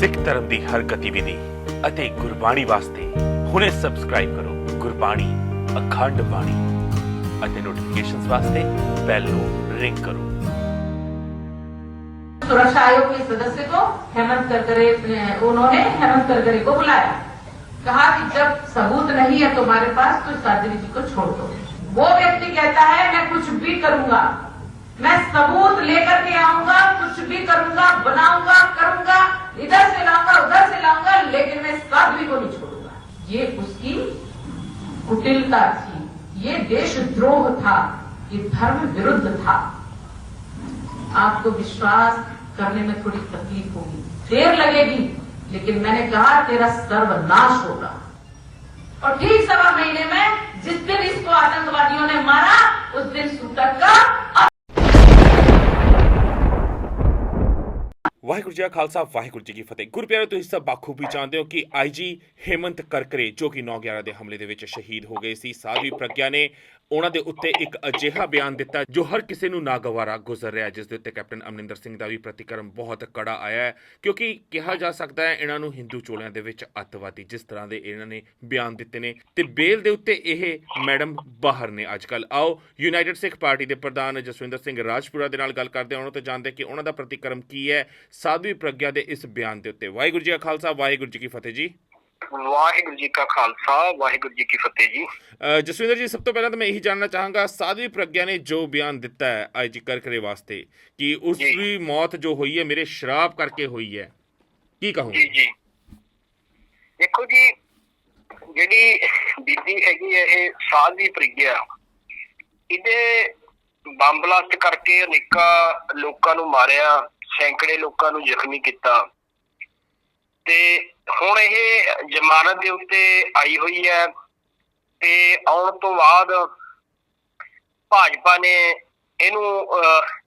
ਸਿੱਖ ਧਰਮ ਦੀ ਹਰ ਗਤੀਵਿਧੀ ਅਤੇ ਗੁਰਬਾਣੀ ਵਾਸਤੇ ਹੁਣੇ ਸਬਸਕ੍ਰਾਈਬ ਕਰੋ ਗੁਰਬਾਣੀ ਅਖੰਡ ਬਾਣੀ ਅਤੇ ਨੋਟੀਫਿਕੇਸ਼ਨਸ ਵਾਸਤੇ ਬੈਲ ਨੂੰ ਰਿੰਗ ਕਰੋ सुरक्षा आयोग के सदस्य को हेमंत करकरे उन्होंने हेमंत करकरे को बुलाया कहा कि जब सबूत नहीं है तुम्हारे पास तो साध्वी जी को छोड़ दो वो व्यक्ति कहता है मैं कुछ भी करूंगा मैं सबूत लेकर के आऊंगा कुछ भी करूंगा बनाऊंगा करूंगा इधर से लाऊँगा, उधर से लाऊँगा, लेकिन मैं साध्वी को नहीं छोड़ूँगा। ये उसकी कुटिलता थी। ये देशद्रोह था। ये धर्म विरुद्ध था। आपको विश्वास करने में थोड़ी तकलीफ़ होगी। देर लगेगी, लेकिन मैंने कहा, तेरा सर्वनाश होगा। और ठीक सवा महीने में जिस दिन इसको आतंकवादियों ने मारा, उस दिन सूतक का ਵਾਹਿਗੁਰੂ ਜੀ ਕਾ ਖਾਲਸਾ, ਵਾਹਿਗੁਰੂ ਜੀ ਕੀ ਫਤਿਹ। ਗੁਰਪਿਆਰੇ ਤੁਸੀਂ ਸਭ ਬਾਖੂਬੀ ਜਾਣਦੇ ਹੋ ਕਿ ਆਈਜੀ ਹੇਮੰਤ ਕਰਕਰੇ ਜੋ ਕਿ 9/11 ਦੇ ਹਮਲੇ ਦੇ ਵਿੱਚ ਸ਼ਹੀਦ ਹੋ ਗਏ ਸੀ। ਸਾਧਵੀ ਪ੍ਰਗਿਆ ਨੇ ਉਹਨਾਂ ਦੇ ਉੱਤੇ ਇੱਕ ਅਜਿਹਾ ਬਿਆਨ ਦਿੱਤਾ ਜੋ ਹਰ ਕਿਸੇ ਨੂੰ ਨਾਗਵਾਰਾ ਗੁਜ਼ਰ ਰਿਹਾ ਜਿਸ ਦੇ ਉੱਤੇ ਕੈਪਟਨ ਅਮਰਿੰਦਰ ਸਿੰਘ ਦਾ ਵੀ ਪ੍ਰਤੀਕਰਮ ਬਹੁਤ ਕੜਾ ਆਇਆ ਹੈ, ਕਿਉਂਕਿ ਕਿਹਾ ਜਾ ਸਕਦਾ ਹੈ ਇਹਨਾਂ ਨੂੰ ਹਿੰਦੂ ਚੋਲਿਆਂ ਦੇ ਵਿੱਚ ਅੱਤਵਾਦੀ ਜਿਸ ਤਰ੍ਹਾਂ ਦੇ ਇਹਨਾਂ ਨੇ ਬਿਆਨ ਦਿੱਤੇ ਨੇ ਤੇ ਬੇਲ ਦੇ ਉੱਤੇ ਇਹ ਮੈਡਮ ਬਾਹਰ ਨੇ ਅੱਜਕੱਲ ਆਓ, ਯੂਨਾਈਟਿਡ ਸਿੱਖ ਪਾਰਟੀ ਦੇ ਪ੍ਰਧਾਨ ਜਸਵਿੰਦਰ ਸਿੰਘ ਰਾਜਪੁਰਾ ਦੇ ਨਾਲ ਗੱਲ ਕਰਦੇ ਹਾਂ, ਉਹਨਾਂ ਤੋਂ ਜਾਣਦੇ ਕਿ ਉਹਨਾਂ ਦਾ ਪ੍ਰਤੀਕਰਮ ਕੀ ਹੈ ਸਾਧਵੀ ਪ੍ਰਗਿਆ ਦੇ ਇਸ ਬਿਆਨ ਦੇ ਉੱਤੇ। ਵਾਹਿਗੁਰੂ ਜੀ ਕਾ ਖਾਲਸਾ, ਵਾਹਿਗੁਰੂ ਜੀ ਕੀ ਫਤਿਹ ਜੀ। ਵਾਹਿਗੁਰੂ ਜੀ ਕਾ ਖਾਲਸਾ ਵਾਹਿਗੁਰੂ ਜੀ ਕੀ ਫਤਿਹ ਜੀ। ਜਸਵਿੰਦਰ ਜੀ ਸਭ ਤੋਂ ਪਹਿਲਾਂ ਤਾਂ ਮੈਂ ਇਹੀ ਜਾਣਨਾ ਚਾਹਾਂਗਾ ਸਾਧਵੀ ਪ੍ਰਗਿਆ ਨੇ ਜੋ ਬਿਆਨ ਦਿੱਤਾ ਹੈ ਆਈਜੀ ਕਰਕਰੇ ਵਾਸਤੇ ਕਿ ਉਸ ਜੀ। ਦੀ ਮੌਤ ਜੋ ਹੋਈ ਹੈ ਮੇਰੇ ਸ਼ਰਾਬ ਕਰਕੇ ਹੋਈ ਹੈ। ਕੀ ਜੀ ਕਹੋਗੇ? ਜੀ ਦੇਖੋ ਜੀ ਜਿਹੜੀ ਬੀਬੀ ਹੈਗੀ ਹੈ ਇਹ ਸਾਧਵੀ ਪ੍ਰਗਿਆ ਇਹਦੇ ਬੰਬ ਬਲਾਸਟ ਕਰਕੇ ਅਨੇਕਾਂ ਲੋਕਾਂ ਨੂੰ ਮਾਰਿਆ ਸੈਂਕੜੇ ਲੋਕਾਂ ਨੂੰ ਜ਼ਖਮੀ ਕੀਤਾ। ਤੇ ਹੁਣ ਇਹ ਜ਼ਮਾਨਤ ਦੇ ਉੱਤੇ ਆਈ ਹੋਈ ਹੈ ਤੇ ਆਉਣ ਤੋਂ ਬਾਅਦ ਭਾਜਪਾ ਨੇ ਇਹਨੂੰ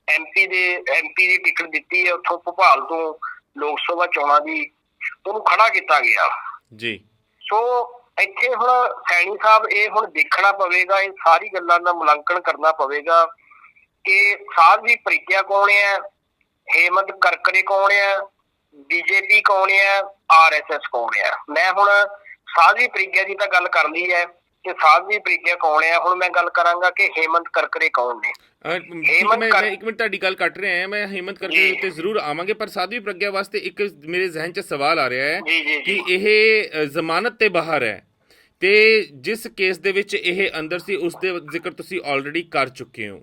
ਐਮਪੀ ਦੇ ਐਮਪੀ ਦੀ ਟਿਕਟ ਦਿੱਤੀ ਹੈ ਉੱਥੋਂ ਭੋਪਾਲ ਤੋਂ ਲੋਕ ਸਭਾ ਚੋਣਾਂ ਦੀ ਉਹਨੂੰ ਖੜਾ ਕੀਤਾ ਗਿਆ। ਜੀ। ਸੋ ਇੱਥੇ ਹੁਣ ਸੈਣੀ ਸਾਹਿਬ ਇਹ ਹੁਣ ਦੇਖਣਾ ਪਵੇਗਾ ਇਹ ਸਾਰੀ ਗੱਲਾਂ ਦਾ ਮੁਲਾਂਕਣ ਕਰਨਾ ਪਵੇਗਾ ਕਿ ਸਾਧਵੀ ਪ੍ਰੀਖਿਆ ਕੌਣ ਹੈ ਹੇਮੰਤ ਕਰਕਰੇ ਕੌਣ ਹੈ ਬੀਜੇਪੀ ਕੌਣ ਹੈ ਆਰਐਸਐਸ ਕੌਣ ਹੈ? ਮੈਂ ਹੁਣ ਸਾਧਵੀ ਪ੍ਰੀਖਿਆ ਦੀ ਤਾਂ ਗੱਲ ਕਰ ਲਈ ਹੈ ਕਿ ਸਾਧਵੀ ਪ੍ਰੀਖਿਆ ਕੌਣ ਹੈ? ਹੁਣ ਮੈਂ ਗੱਲ ਕਰਾਂਗਾ ਕਿ ਹੇਮੰਤ ਕਰਕਰੇ ਕੌਣ ਨੇ? ਹੇਮੰਤ ਮੈਂ ਇੱਕ ਮਿੰਟ ਤੁਹਾਡੀ ਗੱਲ ਕੱਟ ਰਿਹਾ ਹਾਂ ਮੈਂ ਹਿੰਮਤ ਕਰਕੇ ਜੀ। ਉੱਤੇ ਜ਼ਰੂਰ ਆਵਾਂਗੇ ਪਰ ਸਾਧਵੀ ਪ੍ਰਗਿਆ ਵਾਸਤੇ ਇੱਕ ਮੇਰੇ ਜ਼ਿਹਨ 'ਚ ਸਵਾਲ ਆ ਰਿਹਾ ਹੈ ਕਿ ਇਹ ਜ਼ਮਾਨਤ ਤੇ ਬਾਹਰ ਹੈ ਤੇ ਜਿਸ ਕੇਸ ਦੇ ਵਿੱਚ ਇਹ ਅੰਦਰ ਸੀ ਉਸ ਦੇ ਜ਼ਿਕਰ ਤੁਸੀਂ ਆਲਰੇਡੀ ਕਰ ਚੁੱਕੇ ਹੋ।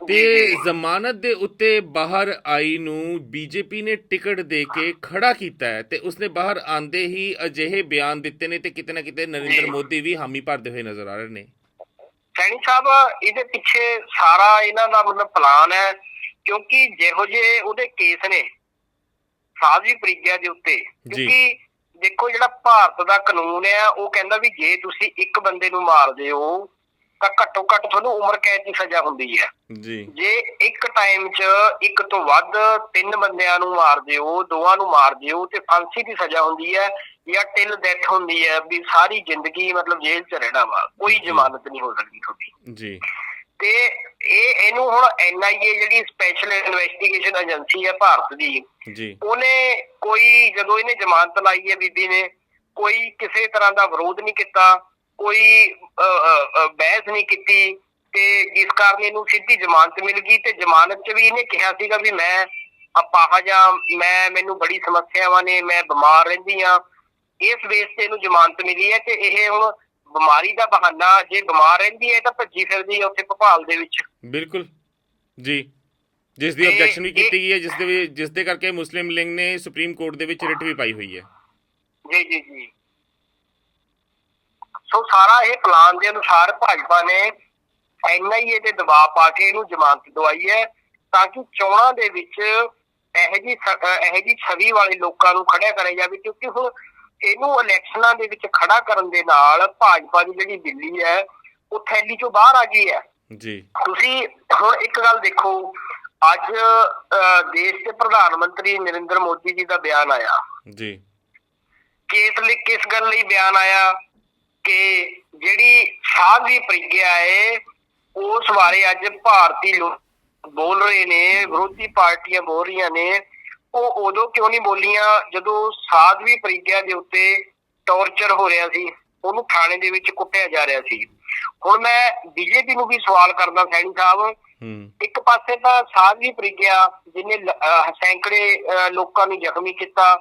ਤੇ। ਜ਼ਮਾਨਤ ਦੇ ਉੱਤੇ ਬਾਹਰ ਆਈ ਨੂੰ ਬੀਜੇਪੀ ਨੇ ਟਿਕਟ ਦੇ ਕੇ ਖੜਾ ਕੀਤਾ ਹੈ ਤੇ ਉਸਨੇ ਬਾਹਰ ਆਂਦੇ ਹੀ ਅਜਿਹੇ ਬਿਆਨ ਦਿੱਤੇ ਨੇ ਤੇ ਕਿਤੇ ਨਾ ਕਿਤੇ ਨਰਿੰਦਰ। ਮੋਦੀ ਵੀ ਹਾਮੀ ਭਰਦੇ ਹੋਏ ਨਜ਼ਰ ਆ ਰਹੇ ਨੇ ਸੈਣੀ ਸਾਹਿਬ ਇਹਦੇ ਪਿੱਛੇ ਸਾਰਾ ਇਹਨਾਂ ਦਾ ਮਤਲਬ ਪਲਾਨ ਹੈ ਕਿਉਂਕਿ ਜਿਹੋ ਜਿਹੇ ਉਹਦੇ ਕੇਸ ਨੇ ਸਾਜ਼ੀ ਪ੍ਰੀਗਿਆ ਦੇ ਉੱਤੇ ਕਿਉਂਕਿ ਦੇਖੋ ਜਿਹੜਾ ਭਾਰਤ ਦਾ ਕਾਨੂੰਨ ਹੈ ਉਹ ਕਹਿੰਦਾ ਵੀ ਜੇ ਤੁਸੀਂ ਇੱਕ ਬੰਦੇ ਨੂੰ ਮਾਰਦੇ ਹੋ ਤਾਂ ਘੱਟੋ ਘੱਟ ਤੁਹਾਨੂੰ ਉਮਰ ਕੈਦ ਦੀ ਸਜ਼ਾ ਹੁੰਦੀ ਹੈ। ਜੀ। ਜੇ ਇੱਕ ਟਾਈਮ 'ਚ ਇੱਕ ਤੋਂ ਵੱਧ ਤਿੰਨ ਬੰਦਿਆਂ ਨੂੰ ਮਾਰਦੇ ਹੋ ਦੋਵਾਂ ਨੂੰ ਮਾਰਦੇ ਹੋ ਤੇ ਫਾਂਸੀ ਦੀ ਸਜ਼ਾ ਹੁੰਦੀ ਹੈ ਜਾਂ ਟਿਲ ਡੈਥ ਹੁੰਦੀ ਹੈ ਵੀ ਸਾਰੀ ਜ਼ਿੰਦਗੀ ਮਤਲਬ ਜੇਲ੍ਹ 'ਚ ਰਹਿਣਾ ਵਾ ਕੋਈ। ਜ਼ਮਾਨਤ ਨਹੀਂ ਹੋ ਸਕਦੀ ਤੁਹਾਡੀ। ਜੀ। ਤੇ ਇਹ ਇਹਨੂੰ ਹੁਣ ਐਨਆਈਏ ਜਿਹੜੀ ਸਪੈਸ਼ਲ ਇਨਵੈਸਟੀਗੇਸ਼ਨ ਏਜੰਸੀ ਹੈ ਭਾਰਤ ਦੀ ਜੀ। ਉਹਨੇ ਕੋਈ ਜਦੋਂ ਇਹਨੇ ਜ਼ਮਾਨਤ ਲਾਈ ਹੈ ਬੀਬੀ ਨੇ ਕੋਈ ਕਿਸੇ ਤਰ੍ਹਾਂ ਦਾ ਵਿਰੋਧ ਨਹੀਂ ਕੀਤਾ ਕੋਈ ਬਹਿਸ ਨਹੀਂ ਕੀਤੀ ਤੇ ਜਿਸ ਕਾਰਨ ਇਹਨੂੰ ਸਿੱਧੀ ਜ਼ਮਾਨਤ ਮਿਲ ਗਈ ਤੇ ਜ਼ਮਾਨਤ 'ਚ ਵੀ ਇਹਨੇ ਕਿਹਾ ਸੀਗਾ ਵੀ ਮੈਂ ਅਪਾਹਜ ਜਾਂ ਮੈਂ ਮੈਨੂੰ ਬੜੀ ਸਮੱਸਿਆਵਾਂ ਨੇ ਮੈਂ ਬਿਮਾਰ ਰਹਿੰਦੀ ਆ ਇਸ ਬੇਸ ਤੇ ਇਹਨੂੰ ਜ਼ਮਾਨਤ ਮਿਲੀ ਹੈ ਤੇ ਇਹ ਹੁਣ ਬਿਮਾਰੀ ਦਾ ਬਹਾਨਾ ਜੇ ਬਿਮਾਰ ਰਹਿੰਦੀ ਹੈ ਤਾਂ ਭੱਜੀ ਫਿਰਦੀ ਹੈ ਉੱਥੇ ਭੋਪਾਲ ਦੇ ਵਿੱਚ। ਬਿਲਕੁਲ। ਜੀ। ਜਿਸ ਦੀ ਆਬਜੈਕਸ਼ਨ ਵੀ ਕੀਤੀ ਗਈ ਹੈ ਜਿਸ ਦੇ ਜਿਸ ਦੇ ਕਰਕੇ ਮੁਸਲਿਮ ਲਿੰਗ ਨੇ ਸੁਪਰੀਮ ਕੋਰਟ ਦੇ ਵਿੱਚ ਰਿਟ ਵੀ ਪਾਈ ਹੋਈ ਹੈ। ਜੀ ਜੀ ਜੀ। ਸੋ ਸਾਰਾ ਇਹ ਪਲਾਨ ਦੇ ਅਨੁਸਾਰ ਭਾਜਪਾ ਨੇ ਐਨਆਈਏ ਤੇ ਦਬਾਅ ਪਾ ਕੇ ਇਹਨੂੰ ਜ਼ਮਾਨਤ ਦਵਾਈ ਹੈ ਤਾਂ ਕਿ ਚੋਣਾਂ ਦੇ ਵਿੱਚ ਇਹੋ ਜੀ ਇਹੋ ਜੀ ਛਵੀ ਵਾਲੇ ਲੋਕਾਂ ਨੂੰ ਖੜਿਆ ਕਰਿਆ ਜਾਵੇ ਕਿਉਂਕਿ ਹੁਣ ਇਹਨੂੰ ਇਲੈਕਸ਼ਨਾਂ ਦੇ ਵਿੱਚ ਖੜਾ ਕਰਨ ਦੇ ਨਾਲ ਭਾਜਪਾ ਦੀ ਜਿਹੜੀ ਦਿੱਲੀ ਹੈ ਉਹ ਥੈਲੀ ਚੋਂ ਬਾਹਰ ਆ ਗਈ ਹੈ। ਜੀ। ਤੁਸੀਂ ਹੁਣ ਇੱਕ ਗੱਲ ਦੇਖੋ ਅੱਜ ਦੇਸ਼ ਦੇ ਪ੍ਰਧਾਨ ਮੰਤਰੀ ਨਰਿੰਦਰ ਮੋਦੀ ਜੀ ਦਾ ਬਿਆਨ ਆਇਆ। ਜੀ। ਕੇਸ ਲਈ ਕਿਸ ਗੱਲ ਲਈ ਬਿਆਨ ਆਇਆ। ਕਿ ਜਿਹੜੀ ਸਾਧ ਦੀ ਪ੍ਰਗਿਆ ਹੈ ਉਸ ਬਾਰੇ ਅੱਜ ਭਾਰਤੀ ਲੋਕ ਬੋਲ ਰਹੇ ਨੇ ਵਿਰੋਧੀ ਪਾਰਟੀਆਂ ਬੋਲ ਰਹੀਆਂ ਨੇ ਉਹ ਉਦੋਂ ਕਿਉਂ ਨਹੀਂ ਬੋਲੀਆਂ ਜਦੋਂ ਸਾਧਵੀ ਪ੍ਰੀਗਿਆ ਦੇ ਉੱਤੇ ਟੌਰਚਰ ਹੋ ਰਿਹਾ ਸੀ ਉਹਨੂੰ ਥਾਣੇ ਦੇ ਵਿੱਚ ਕੁੱਟਿਆ ਜਾ ਰਿਹਾ ਸੀ। ਹੁਣ ਮੈਂ ਬੀਜੇਪੀ ਨੂੰ ਵੀ ਸਵਾਲ ਕਰਦਾ ਸੈਣੀ ਸਾਹਿਬ। ਇੱਕ ਪਾਸੇ ਤਾਂ ਸਾਧਵੀ ਪ੍ਰੀਗਿਆ ਅਹ ਸੈਂਕੜੇ ਲੋਕਾਂ ਨੂੰ ਜ਼ਖਮੀ ਕੀਤਾ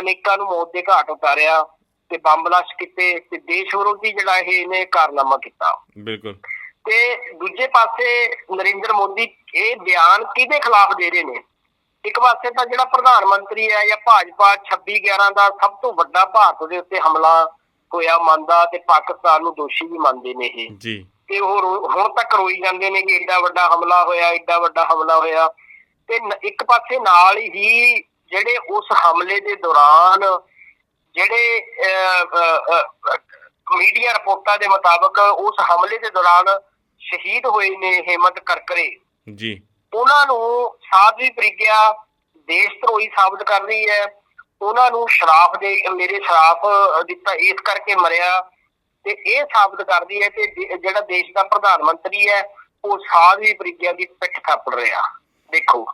ਅਨੇਕਾਂ ਨੂੰ ਮੌਤ ਦੇ ਘਾਟ ਉਤਾਰਿਆ ਤੇ ਬੰਬ ਬਲਾਸਟ ਕੀਤੇ ਤੇ ਦੇਸ਼ ਵਿਰੋਧੀ ਜਿਹੜਾ ਇਹ ਇਹਨੇ ਕਾਰਨਾਮਾ ਕੀਤਾ। ਬਿਲਕੁਲ। ਤੇ ਦੂਜੇ ਪਾਸੇ ਨਰਿੰਦਰ ਮੋਦੀ ਇਹ ਬਿਆਨ ਕਿਹਦੇ ਖਿਲਾਫ ਦੇ ਰਹੇ ਨੇ? ਇੱਕ ਪਾਸੇ ਤਾਂ ਜਿਹੜਾ ਪ੍ਰਧਾਨ ਮੰਤਰੀ ਹੈ ਜਾਂ ਭਾਜਪਾ 26 11 ਦਾ ਸਭ ਤੋਂ ਵੱਡਾ ਭਾਰਤ ਦੇ ਉੱਤੇ ਹਮਲਾ ਹੋਇਆ ਮੰਨਦਾ ਤੇ ਪਾਕਿਸਤਾਨ ਨੂੰ ਦੋਸ਼ੀ ਵੀ ਮੰਨਦੇ ਨੇ ਇਹ। ਜੀ। ਤੇ ਉਹ ਹੁਣ ਤੱਕ ਰੋਈ ਜਾਂਦੇ ਨੇ ਕਿ ਏਡਾ ਵੱਡਾ ਹਮਲਾ ਹੋਇਆ ਏਡਾ ਵੱਡਾ ਹਮਲਾ ਹੋਇਆ। ਤੇ ਇੱਕ ਪਾਸੇ ਨਾਲ ਹੀ ਜਿਹੜੇ ਉਸ ਹਮਲੇ ਦੇ ਦੌਰਾਨ ਮੀਡੀਆ ਰਿਪੋਰਟਾਂ ਦੇ ਮੁਤਾਬਕ ਉਸ ਹਮਲੇ ਦੇ ਦੌਰਾਨ ਸ਼ਹੀਦ ਹੋਏ ਨੇ ਹੇਮੰਤ ਕਰਕਰੇ। ਜੀ। ਉਹਨਾਂ ਨੂੰ ਸਾਧਵੀ ਪ੍ਰੀਗਿਆ ਦੇਸ਼ ਧਰੋਹੀ ਸਾਬਤ ਕਰ ਰਹੀ ਹੈ। ਉਹਨਾਂ ਨੂੰ ਸ਼ਰਾਫ ਦੇ ਮੇਰੇ ਸ਼ਰਾਫ ਦਿੱਤਾ ਇਸ ਕਰਕੇ ਮਰਿਆ। ਤੇ ਇਹ ਸਾਬਤ ਕਰਦੀ ਹੈ ਕਿ ਜਿਹੜਾ ਦੇਸ਼ ਦਾ ਪ੍ਰਧਾਨ ਮੰਤਰੀ ਹੈ ਉਹ ਸਾਧਵੀ ਪ੍ਰੀਗਿਆ ਦੀ ਪਿੱਠ ਥਾਪੜ ਰਿਹਾ। ਦੇਖੋ।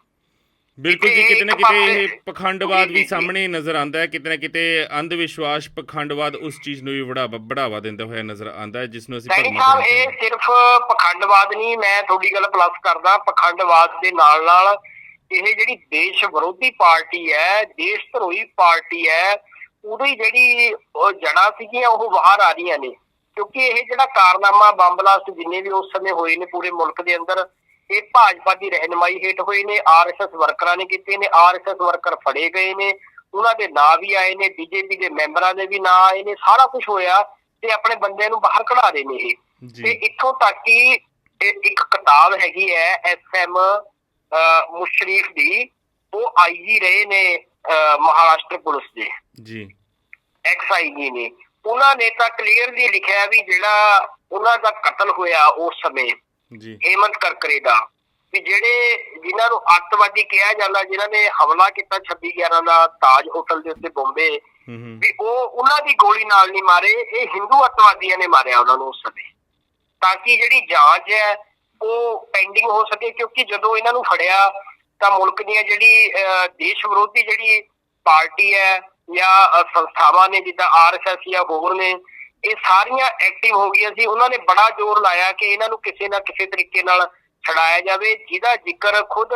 ਬਿਲਕੁਲ ਜੀ ਕਿਤੇ ਨਾ ਕਿਤੇ ਇਹ ਪਖੰਡਵਾਦ ਵੀ। ਸਾਹਮਣੇ ਨਜ਼ਰ ਆਉਂਦਾ ਹੈ ਕਿਤੇ ਨਾ ਕਿਤੇ ਅੰਧ ਵਿਸ਼ਵਾਸ ਪਖੰਡਵਾਦ ਉਸ ਚੀਜ਼ ਨੂੰ ਵੀ ਬੜਾਵਾ ਬੜਾਵਾ ਦਿੰਦਾ ਹੋਇਆ ਨਜ਼ਰ ਆਉਂਦਾ ਹੈ ਜਿਸ ਨੂੰ ਅਸੀਂ ਭਰਮਾਂ ਕਹਿੰਦੇ ਇਹ ਹਾਂ। ਸਿਰਫ ਪਖੰਡਵਾਦ ਨਹੀਂ ਮੈਂ ਤੁਹਾਡੀ ਗੱਲ ਪਲੱਸ ਕਰਦਾ ਪਖੰਡਵਾਦ ਦੇ ਨਾਲ ਨਾਲ ਇਹ ਜਿਹੜੀ ਦੇਸ਼ ਵਿਰੋਧੀ ਪਾਰਟੀ ਹੈ ਦੇਸ਼ ਧਰੋਹੀ ਪਾਰਟੀ ਹੈ ਉਹਦੀ ਜਿਹੜੀ ਜੜਾਂ ਸੀਗੀਆਂ ਉਹ ਬਾਹਰ ਆ ਰਹੀਆਂ ਨੇ ਕਿਉਂਕਿ ਇਹ ਜਿਹੜਾ ਕਾਰਨਾਮਾ ਬੰਬ ਬਲਾਸਟ ਜਿੰਨੇ ਵੀ ਉਸ ਸਮੇਂ ਹੋਏ ਨੇ ਪੂਰੇ ਮੁਲਕ ਦੇ ਅੰਦਰ ਇਹ ਭਾਜਪਾ ਦੀ ਰਹਿਨਮਾਈ ਹੇਠ ਹੋਏ ਨੇ ਆਰਐਸਐਸ ਵਰਕਰਾਂ ਨੇ ਕੀਤੇ ਨੇ ਆਰਐਸਐਸ ਵਰਕਰ ਫੜੇ ਗਏ ਨੇ ਉਹਨਾਂ ਦੇ ਨਾਂ ਵੀ ਆਏ ਨੇ ਬੀਜੇਪੀ ਦੇ ਮੈਂਬਰਾਂ ਦੇ ਵੀ ਨਾਂ ਆਏ ਨੇ ਸਾਰਾ ਕੁਝ ਹੋਇਆ ਤੇ ਆਪਣੇ ਬੰਦੇ ਨੂੰ ਬਾਹਰ ਕਢਾ ਰਹੇ ਨੇ ਇਹ। ਤੇ ਇੱਥੋਂ ਤੱਕ ਕਿ ਇੱਕ ਕਿਤਾਬ ਹੈਗੀ ਹੈ ਐਸਐਮ ਮੁਸ਼ਰੀਫ ਦੀ ਉਹ ਆਈਜੀ ਰਹੇ ਨੇ ਮਹਾਰਾਸ਼ਟਰ ਪੁਲਿਸ ਦੇ। ਜੀ। ਐਕਸ ਆਈਜੀ ਨੇ। ਉਹਨਾਂ ਨੇ ਤਾਂ ਕਲੀਅਰਲੀ ਲਿਖਿਆ ਵੀ ਜਿਹੜਾ ਉਹਨਾਂ ਦਾ ਕਤਲ ਹੋਇਆ ਉਸ ਸਮੇਂ। ਜੀ। ਹੇਮੰਤ ਕਰਕਰੇ ਦਾ ਵੀ ਜਿਹੜੇ ਜਿਨ੍ਹਾਂ ਨੂੰ ਅੱਤਵਾਦੀ ਕਿਹਾ ਜਾਂਦਾ ਜਿਨ੍ਹਾਂ ਨੇ ਹਮਲਾ ਕੀਤਾ 26 11 ਦਾ ਤਾਜ ਹੋਟਲ ਦੇ ਉੱਤੇ ਬੰਬੇ ਵੀ ਉਹ ਉਹਨਾਂ ਦੀ ਗੋਲੀ ਨਾਲ ਨਹੀਂ ਮਾਰੇ ਇਹ ਹਿੰਦੂ ਅੱਤਵਾਦੀਆਂ ਨੇ ਮਾਰਿਆ ਉਹਨਾਂ ਨੂੰ ਉਸ ਸਮੇਂ। ਤਾਂ ਕਿ ਜਿਹੜੀ ਜਾਂਚ ਹੈ ਉਹ ਪੈਂਡਿੰਗ ਹੋ ਸਕੇ ਕਿਉਂਕਿ ਜਦੋਂ ਇਹਨਾਂ ਨੂੰ ਫੜਿਆ ਤਾਂ ਮੁਲਕ ਦੀਆਂ ਜਿਹੜੀ ਦੇਸ਼ ਵਿਰੋਧੀ ਜਿਹੜੀ ਪਾਰਟੀ ਹੈ ਜਾਂ ਸੰਸਥਾਵਾਂ ਨੇ ਜਿੱਦਾਂ ਆਰਐਸਐਸ ਜਾਂ ਹੋਰ ਨੇ ਇਹ ਸਾਰੀਆਂ ਐਕਟਿਵ ਹੋ ਗਈਆਂ ਸੀ। ਉਹਨਾਂ ਨੇ ਬੜਾ ਜ਼ੋਰ ਲਾਇਆ ਕਿ ਇਹਨਾਂ ਨੂੰ ਕਿਸੇ ਨਾ ਕਿਸੇ ਤਰੀਕੇ ਨਾਲ ਛਡਾਇਆ ਜਾਵੇ। ਜਿਹਦਾ ਜ਼ਿਕਰ ਖੁਦ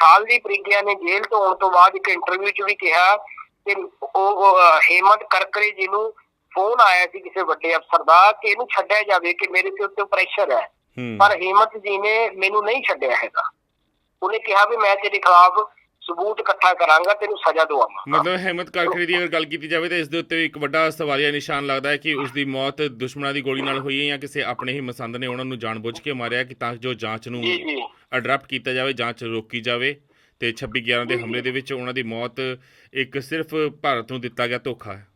ਸਾਲ ਦੀ ਪ੍ਰੀਗਿਆ ਨੇ ਜੇਲ੍ਹ ਤੋਂ ਆਉਣ ਤੋਂ ਬਾਅਦ ਇੱਕ ਇੰਟਰਵਿਊ 'ਚ ਵੀ ਕਿਹਾ ਕਿ ਉਹ ਹੇਮੰਤ ਕਰਕਰੇ ਜੀ ਨੂੰ ਫੋਨ ਆਇਆ ਸੀ ਕਿਸੇ ਵੱਡੇ ਅਫਸਰ ਦਾ ਕਿ ਇਹਨੂੰ ਛੱਡਿਆ ਜਾਵੇ ਕਿ ਮੇਰੇ ਤੇ ਉੱਤੇ ਪ੍ਰੈਸ਼ਰ ਹੂੰ। ਪਰ ਹੇਮੰਤ ਜੀ ਨੇ ਮੈਨੂੰ ਨਹੀਂ ਛੱਡਿਆ ਹੈਗਾ। ਉਹਨੇ ਕਿਹਾ ਵੀ ਮੈਂ ਤੇਰੇ ਖਿਲਾਫ ਸਬੂਤ ਇਕੱਠਾ ਕਰਾਂਗਾ ਤੈਨੂੰ ਸਜ਼ਾ ਦਵਾਵਾਂਗਾ ਮਤਲਬ ਹਿੰਮਤ ਕਰਕਰੇ ਦੀ ਅਗਰ ਗੱਲ ਕੀਤੀ ਜਾਵੇ ਤਾਂ ਇਸ ਦੇ ਉੱਤੇ ਇੱਕ ਵੱਡਾ ਸਵਾਲੀਆ ਨਿਸ਼ਾਨ ਲੱਗਦਾ ਹੈ ਕਿ ਉਸ ਦੀ ਮੌਤ ਦੁਸ਼ਮਣਾਂ ਦੀ ਗੋਲੀ ਨਾਲ ਹੋਈ ਹੈ ਜਾਂ ਕਿਸੇ ਆਪਣੇ ਹੀ ਮਸੰਦ ਨੇ ਉਹਨਾਂ ਨੂੰ ਜਾਣਬੁੱਝ ਕੇ ਮਾਰਿਆ ਕਿ ਤਾਂ ਜੋ ਜਾਂਚ ਨੂੰ ਅਡਰਪਟ ਕੀਤਾ ਜਾਵੇ ਜਾਂਚ ਰੋਕੀ ਜਾਵੇ ਤੇ 26 11 ਦੇ ਹਮਲੇ ਦੇ ਵਿੱਚ ਉਹਨਾਂ ਦੀ ਮੌਤ ਇੱਕ ਸਿਰਫ ਭਾਰਤ ਨੂੰ ਦਿੱਤਾ ਗਿਆ ਧੋਖਾ ਹੈ।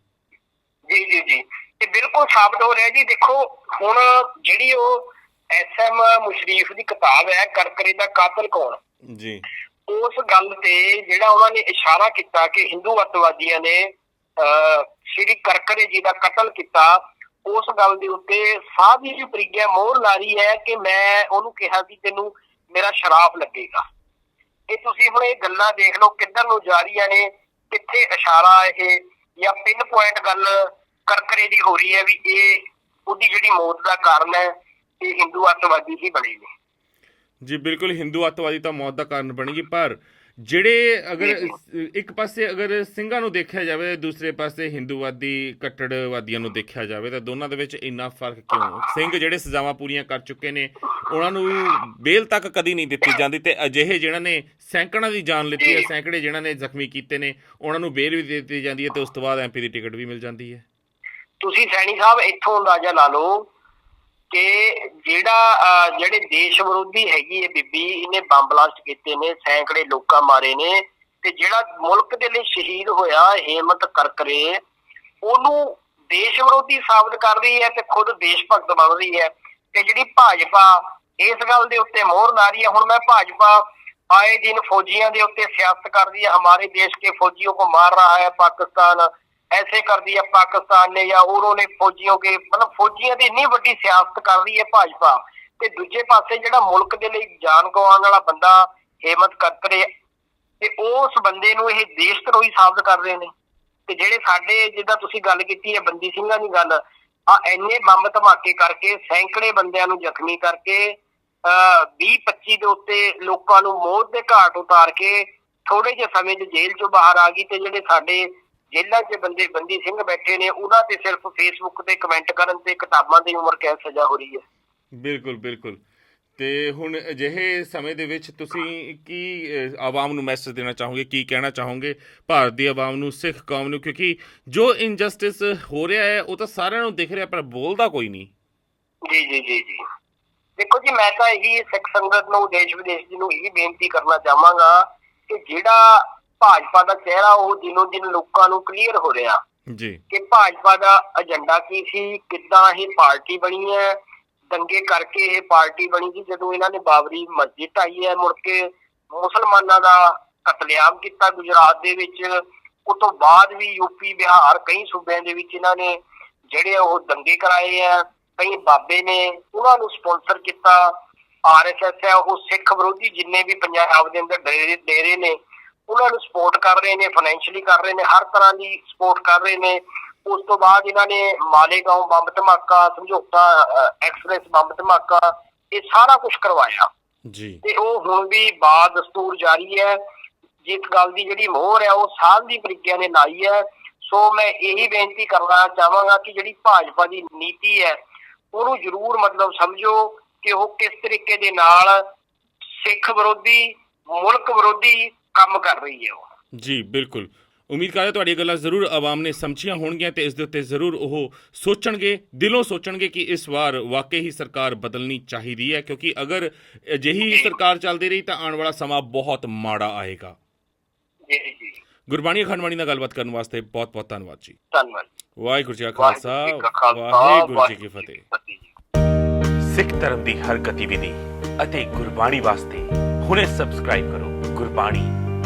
ਜੀ ਜੀ ਜੀ। ਇਹ ਬਿਲਕੁਲ ਸਾਬਤ ਹੋ ਰਿਹਾ ਜੀ। ਦੇਖੋ ਹੁਣ ਜਿਹੜੀ ਉਹ ਐਸਐਮ ਮੁਸ਼ਰੀਫ ਦੀ ਕਿਤਾਬ ਹੈ ਕਰਕਰੇ ਦਾ ਕਾਤਲ ਕੌਣ? ਜੀ। ਉਸ ਗੱਲ ਤੇ ਜਿਹੜਾ ਉਹਨਾਂ ਨੇ ਇਸ਼ਾਰਾ ਕੀਤਾ ਕਿ ਹਿੰਦੂ ਅੱਤਵਾਦੀਆਂ ਨੇ ਸ਼੍ਰੀ ਕਰਕਰੇ ਜੀ ਦਾ ਕਤਲ ਕੀਤਾ, ਉਸ ਗੱਲ ਦੇ ਉੱਤੇ ਸਾਧੀ ਜੀ ਪ੍ਰੀਗਿਆ ਮੋਹਰ ਲਾ ਰਹੀ ਹੈ ਕਿ ਮੈਂ ਉਹਨੂੰ ਕਿਹਾ ਸੀ ਤੈਨੂੰ ਮੇਰਾ ਸ਼ਰਾਫ ਲੱਗੇਗਾ। ਇਹ ਤੁਸੀਂ ਹੁਣ ਇਹ ਗੱਲਾਂ ਦੇਖ ਲਓ ਕਿੱਧਰ ਨੂੰ ਜਾ ਰਹੀਆਂ ਨੇ, ਕਿੱਥੇ ਇਸ਼ਾਰਾ ਇਹ, ਜਾਂ ਪਿੰਨ ਪੁਆਇੰਟ ਗੱਲ ਕਰਕਰੇ ਦੀ ਹੋ ਰਹੀ ਹੈ ਵੀ ਇਹ ਉਹਦੀ ਜਿਹੜੀ ਮੌਤ ਦਾ ਕਾਰਨ ਹੈ, ਇਹ ਹਿੰਦੂ ਅੱਤਵਾਦੀ ਹੀ ਬਣੇ ਨੇ। ਜੀ ਬਿਲਕੁਲ ਹਿੰਦੂ ਅੱਤਵਾਦੀ ਤਾਂ ਮੌਤ ਦਾ ਕਾਰਨ ਬਣੇਗੀ ਪਰ ਜਿਹੜੇ ਅਗਰ ਇੱਕ ਪਾਸੇ ਅਗਰ ਸਿੰਘਾਂ ਨੂੰ ਦੇਖਿਆ ਜਾਵੇ ਦੂਸਰੇ ਪਾਸੇ ਹਿੰਦੂਵਾਦੀ ਕੱਟੜਵਾਦੀਆਂ ਨੂੰ ਦੇਖਿਆ ਜਾਵੇ ਤਾਂ ਦੋਨਾਂ ਦੇ ਵਿੱਚ ਇੰਨਾ ਫ਼ਰਕ ਕਿਉਂ ਸਿੰਘ ਜਿਹੜੇ ਸਜ਼ਾਵਾਂ ਪੂਰੀਆਂ ਕਰ ਚੁੱਕੇ ਨੇ ਉਹਨਾਂ ਨੂੰ ਬੇਲ ਤੱਕ ਕਦੀ ਨਹੀਂ ਦਿੱਤੀ ਜਾਂਦੀ ਤੇ ਅਜਿਹੇ ਜਿਹਨਾਂ ਨੇ ਸੈਂਕੜਾਂ ਦੀ ਜਾਨ ਲਿੱਤੀ ਹੈ। ਸੈਂਕੜੇ ਜਿਹਨਾਂ ਨੇ ਜ਼ਖਮੀ ਕੀਤੇ ਨੇ ਉਹਨਾਂ ਨੂੰ ਬੇਲ ਵੀ ਦਿੱਤੀ ਜਾਂਦੀ ਹੈ ਤੇ ਉਸ ਤੋਂ ਬਾਅਦ ਐਮਪੀ ਦੀ ਟਿਕਟ ਵੀ ਮਿਲ ਜਾਂਦੀ ਹੈ ਤੁਸੀਂ ਸੈਣੀ ਸਾਹਿਬ ਇੱਥੋਂ ਅੰਦਾਜ਼ਾ ਲਾ ਲਓ ਕਿ ਜਿਹੜਾ ਜਿਹੜੇ ਦੇਸ਼ ਵਿਰੋਧੀ ਹੈਗੀ ਇਹ ਬੀਬੀ, ਇਹਨੇ ਬੰਬ ਬਲਾਸਟ ਕੀਤੇ ਨੇ, ਸੈਂਕੜੇ ਲੋਕਾਂ ਮਾਰੇ ਨੇ ਤੇ ਜਿਹੜਾ ਮੁਲਕ ਦੇ ਲਈ ਸ਼ਹੀਦ ਹੋਇਆ ਹੇਮਤ ਕਰਕਰੇ, ਉਹਨੂੰ ਦੇਸ਼ ਵਿਰੋਧੀ ਸਾਬਤ ਕਰ ਰਹੀ ਹੈ ਤੇ ਖੁਦ ਦੇਸ਼ ਭਗਤ ਬਣ ਰਹੀ ਹੈ ਤੇ ਜਿਹੜੀ ਭਾਜਪਾ, ਇਸ ਗੱਲ ਦੇ ਉੱਤੇ ਮੋਹਰ ਲਾ ਰਹੀ ਹੈ। ਹੁਣ ਮੈਂ ਭਾਜਪਾ ਆਏ ਦਿਨ ਫੌਜੀਆਂ ਦੇ ਉੱਤੇ ਸਿਆਸਤ ਕਰਦੀ ਹੈ। ਹਮਾਰੇ ਦੇਸ਼ ਕੇ ਫੌਜੀਆਂ ਕੋ ਮਾਰ ਰਹਾ ਹੈ ਪਾਕਿਸਤਾਨ। ऐसे कर दिया पाकिस्तान ने या उन्होंने फौजियों के मतलब ਫੌਜੀਆਂ ਦੀ ਇੰਨੀ ਵੱਡੀ ਸਿਆਸਤ ਕਰ ਰਹੀ ਹੈ ਭਾਜਪਾ ਤੇ ਦੂਜੇ ਪਾਸੇ ਜਿਹੜਾ ਮੁਲਕ ਦੇ ਲਈ ਜਾਨ ਗਵਾਉਣ ਵਾਲਾ ਬੰਦਾ ਹੇਮੰਤ ਕਰਕਰੇ ਤੇ ਉਸ ਬੰਦੇ ਨੂੰ ਇਹ ਦੇਸ਼ ਧਰੋਹੀ ਸਾਬਤ ਕਰ ਰਹੇ ਨੇ ਤੇ ਜਿਹੜੇ ਸਾਡੇ ਜਿੱਦਾਂ ਤੁਸੀਂ ਗੱਲ ਕੀਤੀ ਹੈ ਬੰਦੀ ਸਿੰਘਾਂ ਦੀ ਗੱਲ ਆ ਐਨੇ ਬੰਬ ਧਮਾਕੇ ਕਰਕੇ ਸੈਂਕੜੇ ਬੰਦਿਆਂ ਨੂੰ ਜ਼ਖਮੀ ਕਰਕੇ ਅ 20 25 ਦੇ ਉੱਤੇ ਲੋਕਾਂ ਨੂੰ ਮੌਤ ਦੇ ਘਾਟ ਉਤਾਰ ਕੇ ਥੋੜੇ ਜਿਹੇ ਸਮੇਂ 'ਚ ਜੇਲ੍ਹ 'ਚੋਂ ਬਾਹਰ ਆ ਗਈ ਤੇ ਜਿਹੜੇ ਸਾਡੇ ਜੇਲ੍ਹਾਂ 'ਚ ਬੰਦੇ ਬੰਦੀ ਸਿੰਘ ਬੈਠੇ ਨੇ ਉਹਨਾਂ ਤੇ ਸਿਰਫ ਫੇਸਬੁੱਕ ਤੇ ਕਮੈਂਟ ਕਰਨ ਤੇ ਕਿਤਾਬਾਂ ਦੀ ਉਮਰ ਕੈਦ ਸਜ਼ਾ ਹੋ ਰਹੀ ਹੈ। ਬਿਲਕੁਲ ਬਿਲਕੁਲ। ਤੇ ਹੁਣ ਅਜਿਹੇ ਸਮੇਂ ਦੇ ਵਿੱਚ ਤੁਸੀਂ ਕੀ ਆਵਾਮ ਨੂੰ ਮੈਸੇਜ ਦੇਣਾ ਚਾਹੋਗੇ ਕੀ ਕਹਿਣਾ ਚਾਹੋਗੇ ਭਾਰਤ ਦੀ ਆਵਾਮ ਨੂੰ ਸਿੱਖ ਕੌਮ ਨੂੰ? ਕਿਉਂਕਿ ਜੋ ਇਨਜਸਟਿਸ ਹੋ ਰਿਹਾ ਹੈ ਉਹ ਤਾਂ ਸਾਰਿਆਂ ਨੂੰ ਦਿਖ ਰਿਹਾ ਪਰ ਬੋਲਦਾ ਕੋਈ ਨਹੀਂ। ਜੀ ਜੀ ਜੀ ਜੀ। ਦੇਖੋ ਜੀ ਮੈਂ ਤਾਂ ਇਹੀ ਸਿੱਖ ਸੰਗਤ ਨੂੰ ਦੇਸ਼ ਵਿਦੇਸ਼ ਦੀ ਨੂੰ ਇਹੀ ਬੇਨਤੀ ਕਰਨਾ ਚਾਹਾਂਗਾ ਕਿ ਜਿਹੜਾ ਭਾਜਪਾ ਦਾ ਚਿਹਰਾ ਉਹ ਦਿਨੋਂ ਦਿਨ ਲੋਕਾਂ ਨੂੰ ਕਲੀਅਰ ਹੋ ਰਿਹਾ। ਜੀ। ਕਿ ਭਾਜਪਾ ਦਾ ਏਜੰਡਾ ਕੀ ਸੀ ਕਿੱਦਾਂ ਇਹ ਪਾਰਟੀ ਬਣੀ ਹੈ ਦੰਗੇ ਕਰਕੇ ਇਹ ਪਾਰਟੀ ਬਣੀ ਸੀ ਜਦੋਂ ਇਹਨਾਂ ਨੇ ਬਾਬਰੀ ਮਸਜਿਦ ਢਾਈ ਹੈ ਮੁੜ ਕੇ ਮੁਸਲਮਾਨਾਂ ਦਾ ਕਤਲੇਆਮ ਕੀਤਾ ਗੁਜਰਾਤ ਦੇ ਵਿੱਚ। ਉਸ ਤੋਂ ਬਾਅਦ ਵੀ ਯੂਪੀ ਬਿਹਾਰ ਕਈ ਸੂਬਿਆਂ ਦੇ ਵਿੱਚ ਇਹਨਾਂ ਨੇ ਜਿਹੜੇ ਉਹ ਦੰਗੇ ਕਰਾਏ ਆ ਕਈ ਬਾਬੇ ਨੇ ਉਹਨਾਂ ਨੂੰ ਸਪਾਂਸਰ ਕੀਤਾ। ਆਰਐਸਐਸ ਹੈ ਉਹ ਸਿੱਖ ਵਿਰੋਧੀ ਜਿੰਨੇ ਵੀ ਪੰਜਾਬ ਦੇ ਅੰਦਰ ਡੇਰੇ ਡੇਰੇ ਨੇ ਉਹਨਾਂ ਨੂੰ ਸਪੋਰਟ ਕਰ ਰਹੇ ਨੇ ਫਾਈਨੈਂਸ਼ੀਅਲੀ ਕਰ ਰਹੇ ਨੇ ਹਰ ਤਰ੍ਹਾਂ ਦੀ ਸਪੋਰਟ ਕਰ ਰਹੇ ਨੇ। ਉਸ ਤੋਂ ਬਾਅਦ ਇਹਨਾਂ ਨੇ ਮਾਲੇਗਾਉਂ ਬੰਬ ਧਮਾਕਾ ਸਮਝੌਤਾ ਐਕਸਪ੍ਰੈਸ ਬੰਬ ਧਮਾਕਾ ਇਹ ਸਾਰਾ ਕੁਝ ਕਰਵਾਇਆ। ਜੀ। ਤੇ ਉਹ ਹੁਣ ਵੀ ਬਾਦ ਦਸਤੂਰ ਜਾਰੀ ਹੈ। ਜਿਸ ਗੱਲ ਦੀ ਜਿਹੜੀ ਮੋਹਰ ਹੈ ਉਹ ਸਾਲ ਦੀ ਪ੍ਰੀਖਿਆ ਨੇ ਲਾਈ ਹੈ। ਸੋ ਮੈਂ ਇਹੀ ਬੇਨਤੀ ਕਰਨਾ ਚਾਹਾਂਗਾ ਕਿ ਜਿਹੜੀ ਭਾਜਪਾ ਦੀ ਨੀਤੀ ਹੈ ਉਹਨੂੰ ਜ਼ਰੂਰ ਮਤਲਬ ਸਮਝੋ ਕਿ ਉਹ ਕਿਸ ਤਰੀਕੇ ਦੇ ਨਾਲ ਸਿੱਖ ਵਿਰੋਧੀ ਮੁਲਕ ਵਿਰੋਧੀ ਕੰਮ ਕਰ ਰਹੀ ਹੈ ਉਹ। ਜੀ ਬਿਲਕੁਲ। ਉਮੀਦ ਕਰਦਾ ਤੁਹਾਡੀਆਂ ਗੱਲਾਂ ਜ਼ਰੂਰ ਆਵਾਮ ਨੇ ਸਮਝੀਆਂ ਹੋਣਗੀਆਂ ਤੇ ਇਸ ਦੇ ਉੱਤੇ ਜ਼ਰੂਰ ਉਹ ਸੋਚਣਗੇ ਦਿਲੋਂ ਸੋਚਣਗੇ ਕਿ ਇਸ ਵਾਰ ਵਾਕਈ ਹੀ ਸਰਕਾਰ ਬਦਲਣੀ ਚਾਹੀਦੀ ਹੈ ਕਿਉਂਕਿ ਅਗਰ ਅਜਿਹੀ ਹੀ ਸਰਕਾਰ ਚੱਲਦੀ ਰਹੀ ਤਾਂ ਆਉਣ ਵਾਲਾ ਸਮਾਂ ਬਹੁਤ ਮਾੜਾ ਆਏਗਾ। ਜੀ ਜੀ। ਗੁਰਬਾਣੀ ਅਖੰਡਵਾਣੀ ਨਾਲ ਗੱਲਬਾਤ ਕਰਨ ਵਾਸਤੇ ਬਹੁਤ ਬਹੁਤ ਧੰਨਵਾਦ ਜੀ। ਧੰਨਵਾਦ ਵਾਹਿਗੁਰੂ ਜੀ ਕਾ ਖਾਲਸਾ ਵਾਹਿਗੁਰੂ ਜੀ ਕਾ ਖਾਲਸਾ ਵਾਹਿਗੁਰੂ ਜੀ ਕੀ ਫਤਿਹ। ਸਿੱਖ ਧਰਮ ਦੀ ਹਰ ਗਤੀਵਿਧੀ ਅਤੇ ਗੁਰਬਾਣੀ ਵਾਸਤੇ ਹੁਣੇ ਸਬਸਕ੍ਰਾਈਬ ਕਰੋ ਗੁਰਬਾਣੀ